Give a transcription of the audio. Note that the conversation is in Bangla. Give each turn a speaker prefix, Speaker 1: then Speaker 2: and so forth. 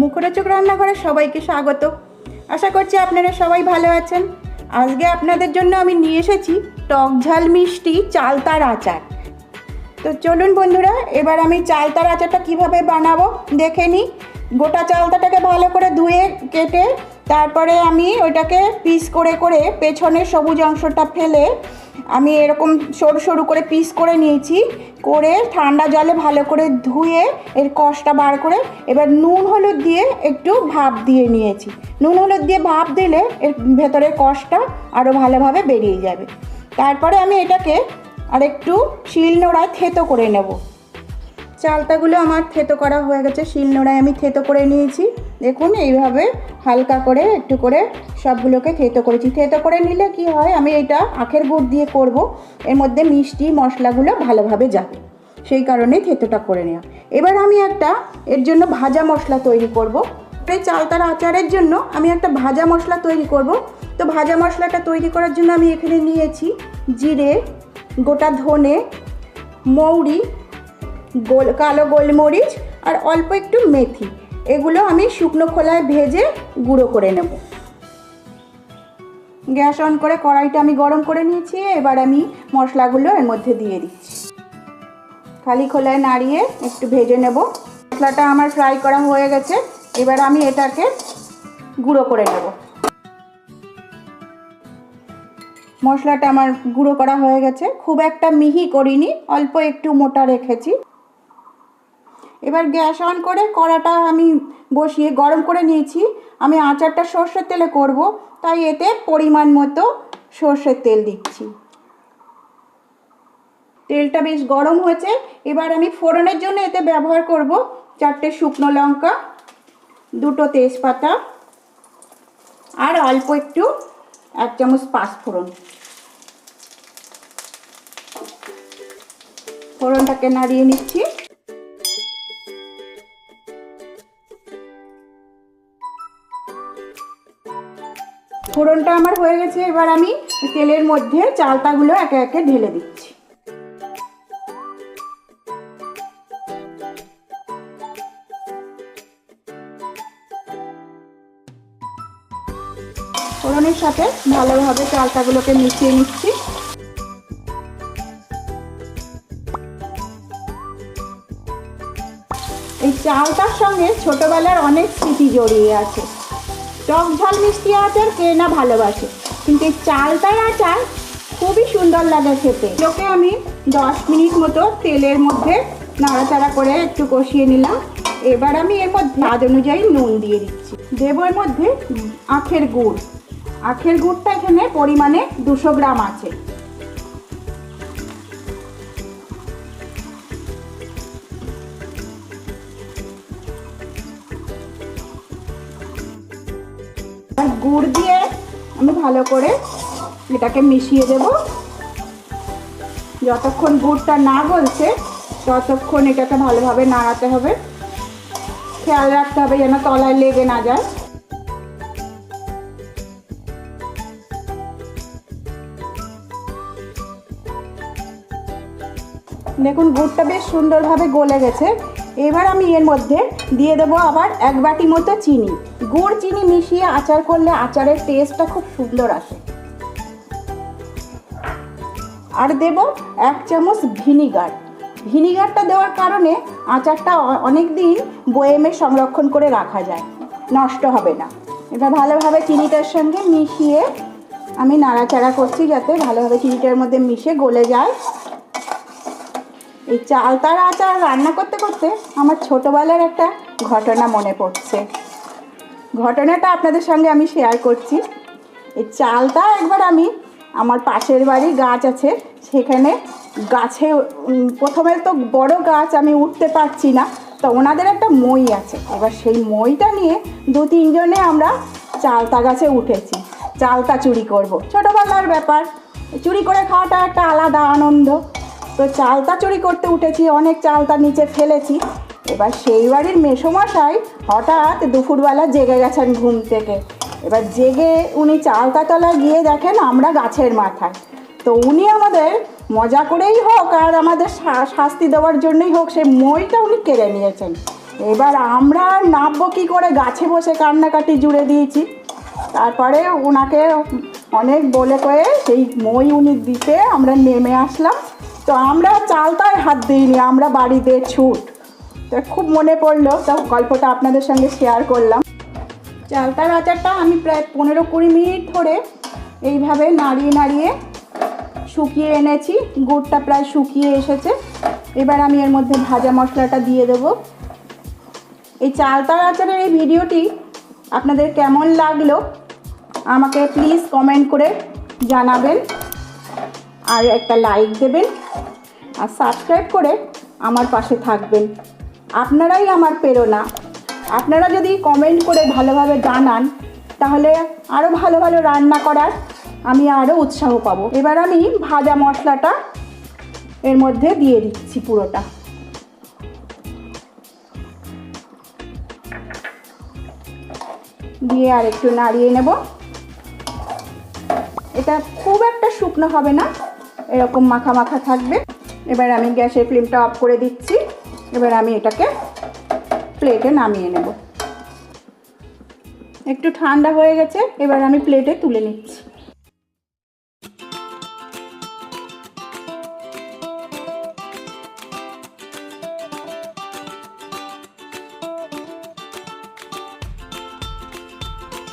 Speaker 1: মুখরোচক রান্নাঘরে সবাইকে স্বাগত। আশা করছি আপনারা সবাই ভালো আছেন। আজকে আপনাদের জন্য আমি নিয়ে এসেছি টক ঝাল মিষ্টি চালতার আচার। তো চলুন বন্ধুরা, এবার আমি চালতার আচারটা কীভাবে বানাবো দেখে নিই। গোটা চালতাটাকে ভালো করে ধুয়ে কেটে, তারপরে আমি ওইটাকে পিস করে করে পেছনের সবুজ অংশটা ফেলে আমি এরকম সরু সরু করে পিস করে নিয়েছি, করে ঠান্ডা জলে ভালো করে ধুয়ে এর কষটা বার করে এবার নুন হলুদ দিয়ে একটু ভাপ দিয়ে নিয়েছি। নুন হলুদ দিয়ে ভাপ দিলে এর ভেতরের কষটা আরও ভালোভাবে বেরিয়ে যাবে। তারপরে আমি এটাকে আর একটু শিল নোড়ায় থেতো করে নেব। চালতাগুলো আমার থেতো করা হয়ে গেছে, শিল নোড়ায় আমি থেতো করে নিয়েছি। দেখুন, এইভাবে হালকা করে একটু করে সবগুলোকে থেতো করেছি। থেতো করে নিলে কি হয়, আমি এটা আখের গুড় দিয়ে করব। এর মধ্যে মিষ্টি মশলাগুলো ভালোভাবে যাবে। সেই কারণেই থেতোটা করে নেওয়া। এবার আমি একটা এর জন্য ভাজা মশলা তৈরি করব। এই চালতার আচারের জন্য আমি একটা ভাজা মশলা তৈরি করব। তো ভাজা মশলাটা তৈরি করার জন্য আমি এখানে নিয়েছি জিরে, গোটা ধনে, মৌরি, গোল, কালো গোলমরিচ আর অল্প একটু মেথি। এগুলো আমি শুকনো খোলায় ভেজে গুঁড়ো করে নেব। গ্যাস অন করে কড়াইটা আমি গরম করে নিয়েছি, এবার আমি মশলাগুলো এর মধ্যে দিয়ে দিচ্ছি। খালি খোলায় নাড়িয়ে একটু ভেজে নেব। মশলাটা আমার ফ্রাই করা হয়ে গেছে, এবার আমি এটাকে গুঁড়ো করে নেব। মশলাটা আমার গুঁড়ো করা হয়ে গেছে। খুব একটা মিহি করিনি, অল্প একটু মোটা রেখেছি। এবার গ্যাস অন করে কড়াটা আমি বসিয়ে গরম করে নিয়েছি। আমি আচারটা সর্ষের তেলে করব, তাই এতে পরিমাণ মতো সর্ষের তেল দিচ্ছি। তেলটা বেশ গরম হয়েছে। এবার আমি ফোড়নের জন্য এতে ব্যবহার করব চারটে শুকনো লঙ্কা, দুটো তেজপাতা আর অল্প একটু এক চামচ পাঁচফোড়ন ফোড়নটাকে নাড়িয়ে নিচ্ছি। ফোড়নটা আমার হয়ে গেছে, এবার আমি তেলের মধ্যে চালতাগুলো একে একে ঢেলে দিচ্ছি। ফোড়নের সাথে ভালোভাবে চালতাগুলোকে মিশিয়ে নিচ্ছি। এই চালটার সঙ্গে ছোটবেলার অনেক স্মৃতি জড়িয়ে আছে। টক ঝাল মিষ্টি আচার কে না ভালোবাসে। কিন্তু এই চালতার আচার খুবই সুন্দর লাগে খেতে। লোকে আমি দশ মিনিট মতো তেলের মধ্যে নাড়াচাড়া করে একটু কষিয়ে নিলাম। এবার আমি এর মধ্যে স্বাদ অনুযায়ী নুন দিয়ে দিচ্ছি। দেবো এর মধ্যে আখের গুড়। আখের গুড়টা এখানে পরিমাণে দুশো গ্রাম আছে। আর গুড় দিয়ে আমি ভালো করে এটাকে মিশিয়ে দেব। যতক্ষণ গুড়টা না গলছে, ততক্ষণ এটাকে ভালোভাবে নাড়াতে হবে। খেয়াল রাখতে হবে যেন তলায় লেগে না যায়। দেখুন, গুড়টা বেশ সুন্দরভাবে গলে গেছে। এবার আমি এর মধ্যে দিয়ে দেবো আবার এক বাটি মতো চিনি। গুড় চিনি মিশিয়ে আচার করলে আচারের টেস্টটা খুব সুন্দর আসে। আর দেব এক চামচ ভিনিগার। ভিনিগারটা দেওয়ার কারণে আচারটা অনেক দিন বয়েমে সংরক্ষণ করে রাখা যায়। নষ্ট হবে না। এবার ভালোভাবে চিনিটার সঙ্গে মিশিয়ে আমি নাড়াচাড়া করছি যাতে ভালোভাবে চিনিটার মধ্যে মিশে গলে যায়। এই চালতার আচার রান্না করতে করতে আমার ছোটোবেলার একটা ঘটনা মনে পড়ছে। ঘটনাটা আপনাদের সঙ্গে আমি শেয়ার করছি। এই চালটা একবার আমি আমার পাশের বাড়ি গাছ আছে, সেখানে গাছে প্রথমে তো বড় গাছ আমি উঠতে পারছি না, তো ওনাদের একটা মই আছে। এবার সেই মইটা নিয়ে দু তিনজনে আমরা চালতা গাছে উঠেছি। চালতা চুরি করব। ছোটোবেলার ব্যাপার। চুরি করে খাওয়াটা একটা আলাদা আনন্দ। তো চালতা চুরি করতে উঠেছি, অনেক চালতা নিচে ফেলেছি। এবার সেই বাড়ির মেসোমশাই হঠাৎ দুপুরবেলা জেগে গেছেন ঘুম থেকে। এবার জেগে উনি চালতা তলায় গিয়ে দেখেন আমরা গাছের মাথায়। তো উনি আমাদের মজা করেই হোক আর আমাদের শাস্তি দেওয়ার জন্যই হোক, সেই মইটা উনি কেড়ে নিয়েছেন। এবার আমরা নামবো কী করে? গাছে বসে কান্নাকাটি জুড়ে দিয়েছি। তারপরে ওনাকে অনেক বলে কয়ে সেই মই উনি দিতে আমরা নেমে আসলাম। তো আমরা চালতায় হাত দিইনি, আমরা বাড়িতে ছুট। তো খুব মনে পড়ল, তো গল্পটা আপনাদের সঙ্গে শেয়ার করলাম। চালতার আচারটা আমি প্রায় পনেরো কুড়ি মিনিট ধরে এইভাবে নাড়িয়ে নাড়িয়ে শুকিয়ে এনেছি। গুড়টা প্রায় শুকিয়ে এসেছে। এবার আমি এর মধ্যে ভাজা মশলাটা দিয়ে দেবো। এই চালতার আচারের এই ভিডিওটি আপনাদের কেমন লাগল, আমাকে প্লিজ কমেন্ট করে জানাবেন। আর একটা লাইক দেবেন। আর সাবস্ক্রাইব করে আমার পাশে থাকবেন। আপনারাই আমার প্রেরণা। আপনারা যদি কমেন্ট করে ভালোভাবে জানান, তাহলে আরও ভালো ভালো রান্না করার আমি আরও উৎসাহ পাবো। এবার আমি ভাজা মশলাটা এর মধ্যে দিয়ে দিচ্ছি পুরোটা। দিয়ে আর একটু নাড়িয়ে নেব। এটা খুব একটা শুকনো হবে না, এরকম মাখা মাখা থাকবে। এবার আমি গ্যাসের ফ্লেমটা অফ করে দিচ্ছি। এবার আমি এটাকে প্লেটে নামিয়ে নেব। একটু ঠান্ডা হয়ে গেছে, এবার আমি প্লেটে তুলে নিচ্ছি।